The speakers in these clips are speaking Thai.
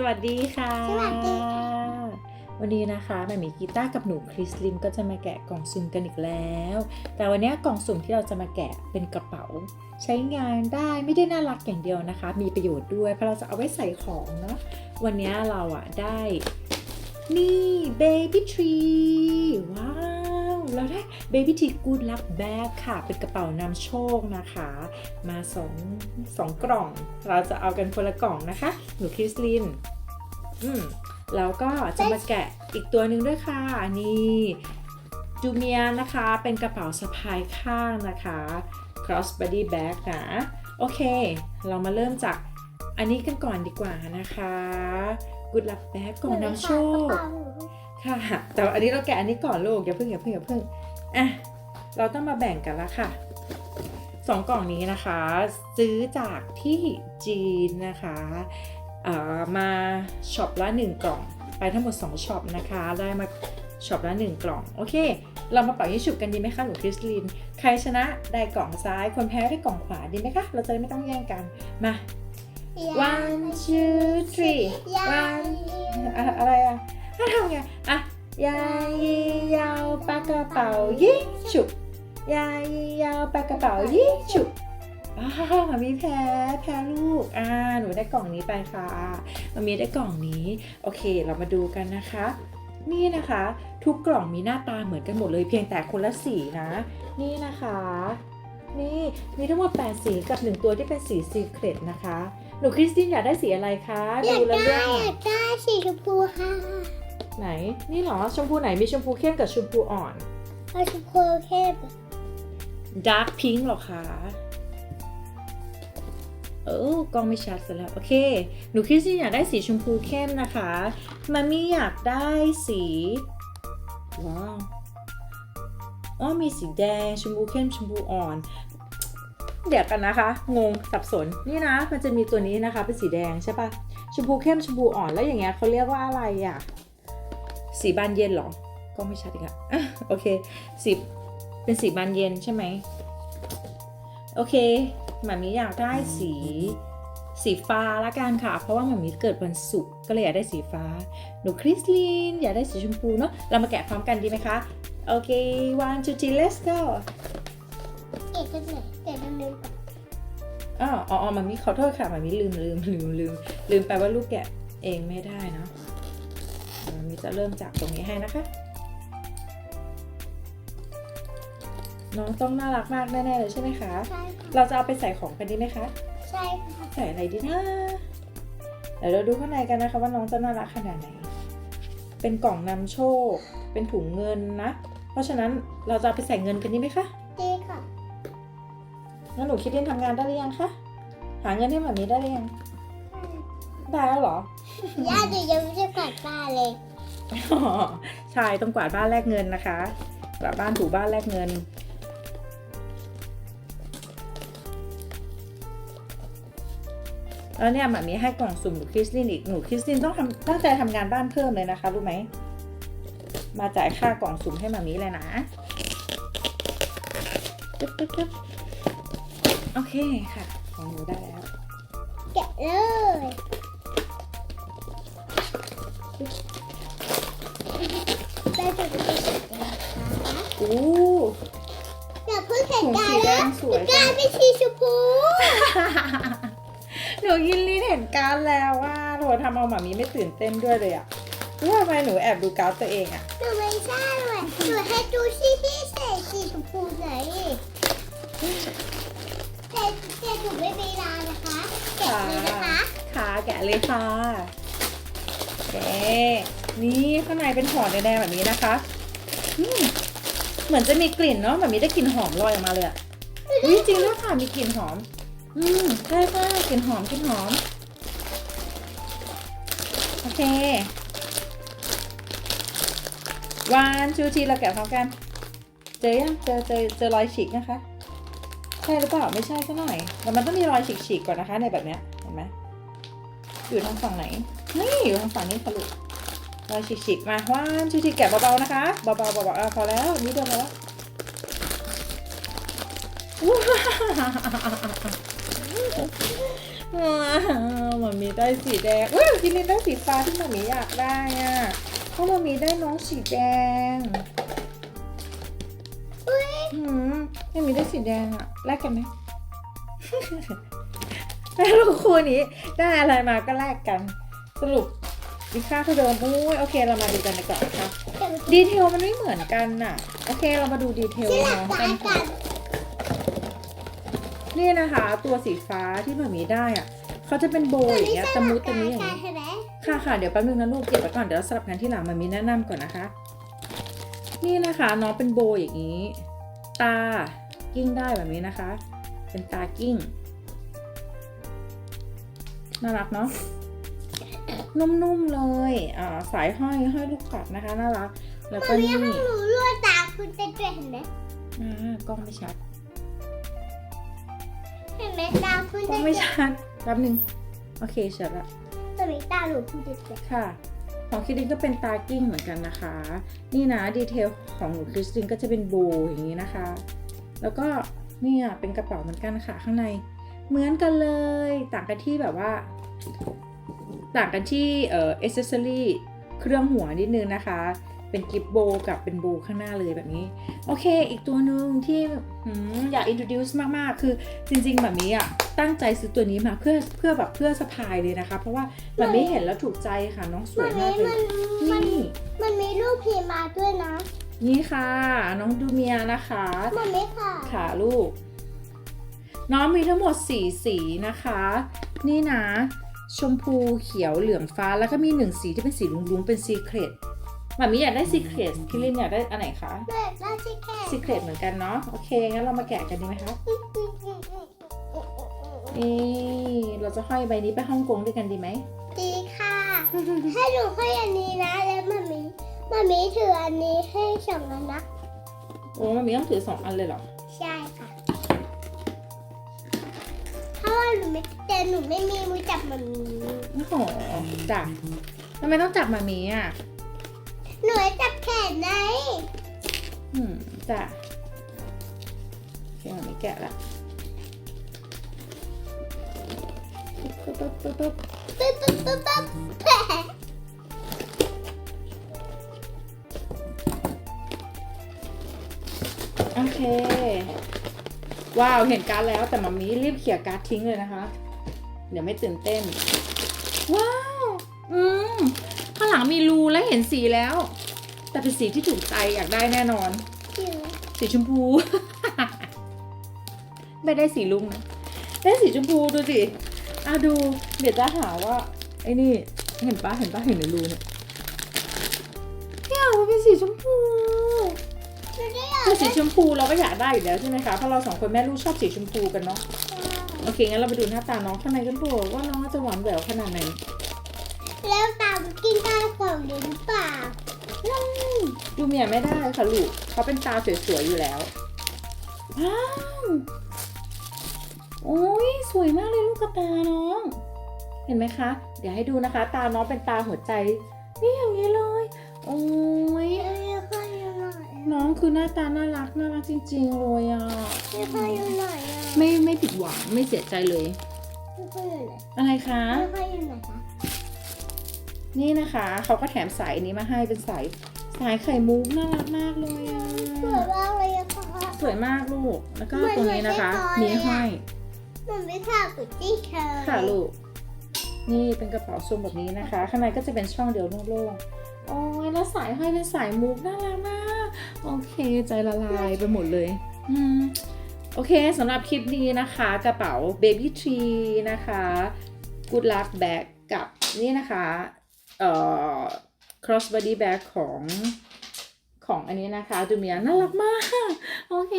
สวัสดีค่ะ สวัสดีค่ะ วันนี้นะคะแม่หมีกีตาร์กับหนูคริสลินก็จะมาแกะกล่องสุ่มกันอีกแล้ว แต่วันนี้กล่องสุ่มที่เราจะมาแกะเป็นกระเป๋า ใช้งานได้ไม่ได้น่ารักอย่างเดียวนะคะ มีประโยชน์ด้วยเพราะเราจะเอาไว้ใส่ของเนาะวันนี้เราอะได้ นี่ baby tree ว้า เราได้ baby tree good luck bag ค่ะ เป็นกระเป๋านำโชคนะคะ มาสองสองกล่อง เราจะเอากันคนละกล่องนะคะ หนูคริสลิน อืมแล้วก็จะมาแกะอีกตัวหนึ่งด้วยค่ะ นี่จูเมียนะคะ เป็นกระเป๋าสะพายข้างนะคะ cross body bag นะ โอเค เรามาเริ่มจากอันนี้กันก่อนดีกว่านะคะ good luck bag กล่องนำโชค ค่ะ แต่ว่าอันนี้เราแกะอันนี้ก่อนลูกอย่าเพิ่งอย่าเพิ่งอย่าเพิ่งอะเราต้องมาแบ่งกันละค่ะสองกล่องนี้นะคะ ซื้อจากที่จีนนะคะเอ่อมาช็อปละหนึ่งกล่อง ไปทั้งหมด2ช็อปนะคะ ได้มาช็อปละหนึ่งกล่อง โอเค เรามาเป่ายิงฉุบกันดีไหมคะหนูคริสลิน ใครชนะได้กล่องซ้าย คนแพ้ได้กล่องขวาดีไหมคะ เราจะได้ไม่ต้องแย่งกัน มา one two three one อะอะไรอะ ถ้าทำไงอะยายยาวปากกระเป๋ายิงฉุบยายยาวปากกระเป๋ายิงฉุบอ้าวมามีแพ้แพ้ลูกอ่าหนูได้กล่องนี้ไปค่ะมามีได้กล่องนี้ โอเค เรามาดูกันนะคะ นี่นะคะ ทุกกล่องมีหน้าตาเหมือนกันหมดเลยเพียงแต่คนละสีนะ นี่นะคะ นี่มีทั้งหมด8สีกับ 1 ตัวที่เป็นสีซีเครตนะคะ หนูคริสตินอยากได้สีอะไรคะอยากดูแล้วได้เรื่องหน่ออยยากได้สีชมพูค่ะ ไหน นี่เหรอ ชมพูไหนมีชมพูเข้มกับชมพูอ่อน เอาชมพูเข้ม ดาร์ p พิงค์หรอคะเออกล้องไม่ชัดซะแล้ว โอเค หนูคริสตินอยากได้สีชมพูเข้มนะคะมามี่อยากได้สีว้าวอ๋อมีสีแดงชมพูเข้มชมพูอ่อน เดี๋ยวกันนะคะ งงสับสนนี่นะ มันจะมีตัวนี้นะคะ เป็นสีแดงใช่ปะชมพูเข้มชมพูอ่อนแล้วอย่างเงี้ยเขาเรียกว่าอะไรอะ สีบานเย็นหรอ ก็ไม่ชัดอีกอะอะโอเคสีเป็นสีบานเย็นใช่ไหม โอเคหมามีอยากได้สีสีฟ้าละกันค่ะ เพราะว่าหมามีเกิดวันศุกร์ก็เลยอยากได้สีฟ้า หนูคริสลินอยากได้สีชมพูเนาะ เรามาแกะพร้อมกันดีไหมคะ โอเค one two three let's go เก็บกันไหนเก็บกันนึงก่อนอ๋ออ๋อมามีขอโทษค่ะมามีลืมลืมลืมลืมลืมไปว่าลูกแกะเองไม่ได้เนาะ มามีจะเริ่มจากตรงนี้ให้นะคะ น้องต้องน่ารักมากแน่ๆเลยใช่ไหมคะ ใช่ค่ะเราจะเอาไปใส่ของกันดีไหมคะ ใช่ค่ะใส่อะไรดีนะ เดี๋ยวเราดูข้างในกันนะคะ ว่าน้องจะน่ารักขนาดไหน เป็นกล่องนำโชค เป็นถุงเงินนะ เพราะฉะนั้นเราจะเอาไปใส่เงินกันดีไหมคะ ดีค่ะ งั้นหนูคิดเล่นทำงานได้หรือยังคะ หาเงินให้หมามีได้หรือยัง ได้แล้วเหรอย่าเดี๋ยวยังไม่ได้กลับบ้านเลยใช่ต้องกวาดบ้านแลกเงินนะคะกวาดบ้านถูบ้านแลกเงิน แล้วเนี่ยหมามีให้กล่องสุ่มหนูคริสตินอีกหนูคริสตินต้องทำตั้งใจทำงานบ้านเพิ่มเลยนะคะรู้ไหมมาจ่ายค่ากล่องสุ่มให้หมามีเลยนะจึ๊บจึ๊บจึ๊บโอเคค่ะ ของหนูได้แล้ว แกะเลย ได้จะไปเก็บเลยนะคะอู้อย่าเพิ่งเห็นถุงกาสีรแดแล้วงสวยกาจัรงเป็นสีชมพูหนูยินลีเห็นการ์ดแล้วว่าโหทำเอาหมามีไม่ตื่นเต้นด้วยเลยอะรู้ทำไมหนูแอบดูการ์ดตัวเองอะหนูไม่ใช่เลยหนูให้ดูที่ที่ใส่สีชมพูไหนแต่แต่หนูไม่มีลานะคะแกะเลยนะคะค่ะแกะเลยค่ะโอเค นี่ข้างในเป็นห่อแดงๆแบบนี้นะคะเหมือนจะมีกลิ่นเนาะแบบนี้ได้กลิ่นหอมลอยออกมาเลยอะอุ๊ยจริงด้วยค่ะมีกลิ่นหอม อืมใช่ค่ะกลิ่นหอมกลิ่นหอมโอเควันชูทีเราแกะพร้อมกัน เจอยังเจอเจอเจอรอยฉีกนะคะ ใช่หรือเปล่าไม่ใช่ซะหน่อยแต่มันต้องมีรอยฉีกๆก่อนนะคะ ในแบบเนี้ยเห็นไหมอยู่ทางฝั่งไหนนี่อยู่ทางฝั่งนี้ค่ะลู กรอยฉีกๆมาวันชูทีแกะเบาๆนะคะเบาๆเบาๆอะพอแล้วนิดเดียวแล้วว้าวว้ามันมีได้สีแดงอุ้ยคิรินได้สีฟ้าที่มามีอยากได้อะเพราะมามีได้น้องสีแดงอุ้ยหืมมามีได้สีแดงอะแลกกันไหมแล้วลูกคู่นี้ได้อะไรมาก็แลกกัน สรุป มีค่าเท่าเดิมอุ้ยโอเคเรามาดูกันดีกว่านะคะเดี๋ยวดีเทลมันไม่เหมือนกันน่ะ โอเคเรามาดูดีเทลที่หลับน้องตากันกัค่ะนนี่นะคะ ตัวสีฟ้าที่มามีได้อะเขาจะเป็นโบว์อย่างเงี้ยตะมุตะมิอย่างนี้นี้ใช่ไหมค่ะค่ะเดี๋ยวแป๊บนึงนะลูกเก็บไว้ก่อนเดี๋ยวสลับกันที่หลังมามีแนะนำก่อนนะคะ นี่นะคะน้องเป็นโบว์อย่างนี้ ตากิ้งได้แบบนี้นะคะ เป็นตากิ้งน่ารักเนาะ นุ่มๆเลยอ่าสายห้อยห้อยลูกปัดนะคะน่ารักแล้วก็นี่หนูรั่วตาคุณจะเห็นไหมอ่ากล้องไม่ชัดเห็นไหมตาคุณกล้จะองไม่ชัดแป๊บนึงโอเคชัดละตอนนี้ตาหนูคุณจะเจ็บค่ะของคริสตินก็เป็นตากิ้งเหมือนกันนะคะ นี่นะดีเทลของหนูคริสตินก็จะเป็นโบว์อย่างนี้นะคะ แล้วก็เนี่ยเป็นกระเป๋าเหมือนกันค่ะข้างใน เหมือนกันเลย ต่างกันที่แบบว่า ต่างกันที่เอ่ออ c เซอรี่เครื่องหัวนิดนึงนะคะ เป็นกิฟโบกับเป็นโบข้างหน้าเลยแบบนี้ โอเค อีกตัวหนึ่งที่หืมอยาก introduce มากๆ คือจริงๆแบบนี้อะตั้งใจซื้อตัวนี้มาเพื่อเพื่อแบบเพื่อสะพายเลยนะคะ เพราะว่าแบบนี้เห็นแล้วถูกใจค่ะน้องสวยมัมากนเลยมันนี่มันมีรูปพีมาด้วยนะ นี่ค่ะ น้องดูเมียนะคะมันไม่ค่ะค่ะลูก น้องมีทั้งหมด4สีนะคะ นี่นะ ชมพูเขียวเหลืองฟ้าแล้วก็มีหนึ่งสีที่เป็นสีลุงๆเป็นซีเครตแบบนี้อยากได้ซีเครตคิรินอยากได้อันไหนคะเลิกแล้วใช่แค่ซีเครตเหมือนกันเนาะโอเคงั้นเรามาแกะกันดีไหมคะนี่เราจะห้อยใบนี้ไปฮ่องกงด้วยกันดีไหมดีค่ะ ให้หนูให้อันนี้นะแล้วมันมีมันมีถืออันนี้ให้สองอันนะโอ้มันมีต้องถือสองอันเลยเหรอ แต่หนูไม่มีมือจับมันมีโอ้โหจ้ะทำไมต้องจับมามีอะหนูให้จับแขนไงอืมจ้ะโอเคมามีแกะละปึ๊บปึ๊บปึ๊บปึ๊บปึ๊บปึ๊บปึ๊บปึ๊บโอเค ว้าว เห็นการดแล้วแต่มามีรีบเขี่ยการ์ดทิ้งเลยนะคะ เดี๋ยวไม่ตื่นเต้น ว้าว อืม ข้างหลังมีรูและเห็นสีแล้ว แต่เป็นสีที่ถูกใจอยากได้แน่นอน สีชมพู ไม่ได้สีลุงนะได้สีชมพูดูสิอะดู เดี๋ยวจะหาว่า ไอ้นี่ เห็นปะเห็นปะเห็นในรูเนี่ยเนี่ยมันเป็นสีชมพูหนูได้อยากคือสีชมพูเราก็อยากได้อยู่แล้วใช่ไหมคะ เพราะเราสองคนแม่ลูกชอบสีชมพูกันเนาะ โอเคงั้นเราไปดูหน้าตาน้องข้างในกันเถอะว่าน้องจะหวานแหววขนาดไหนแล้วตามกินได้ของหรือเปล่าดูเมียไม่ได้ค่ะลูกเขาเป็นตาสวยๆอยู่แล้วว้าวโอ้ยสวยมากเลยลูกกระตาน้อง เห็นไหมคะ เดี๋ยวให้ดูนะคะ ตาน้องเป็นตาหัวใจ นี่อย่างนี้เลย โอ้ยไม่ค่อยอยู่ไหนน้องคือหน้าตาน่ารักน่ารักจริง ๆ เลยอะไม่ค่อยอยู่ไหนอะ ไม่ไม่ผิดหวังไม่เสียใจเลยไม่ค่อยอยู่ไหนอะไรคะไม่ค่อยอยู่ไหนคะ นี่นะคะเขาก็แถมสายนี้มาให้เป็นสายสายไข่มุกน่ารักมากเลยอะสวยมากเลยอะค่ะสวยมากลูกแล้วก็เหมือนตรงนี้นะคะเหมืมีอนไส้กรอกเลยอะห้อยมันไม่ค่ะกุชชี่เธอค่ะลูกนี่เป็นกระเป๋าซุมแบบนี้นะคะ ข้างในก็จะเป็นช่องเดียวโล่งๆโอ้ยแล้วสายห้อยเป็นสายมุกน่ารักมาก โอเคใจละลายไปหมดเลย อืม โอเคสำหรับคลิปนี้นะคะกระเป๋า Baby Tree นะคะ Good Luck Bag กับนี่นะคะเอ่อ Crossbody Bag ของของอันนี้นะคะดูเมียน่ารักมาก โอเค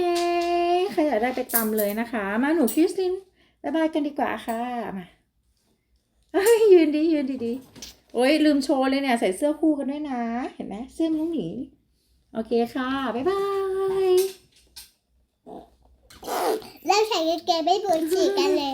ใครอยากได้ไปตำเลยนะคะ มาหนูคริสตินบายบายกันดีกว่าค่ะ มาเอ้ยยืนดียืนดีๆโอ้ยลืมโชว์เลยเนี่ย ใส่เสื้อคู่กันด้วยนะ เห็นไหมเสื้อน้องหมีโอเคค่ะ บ๊ายบาย แล้วใส่กางเกงไม่บนฉีกันเลย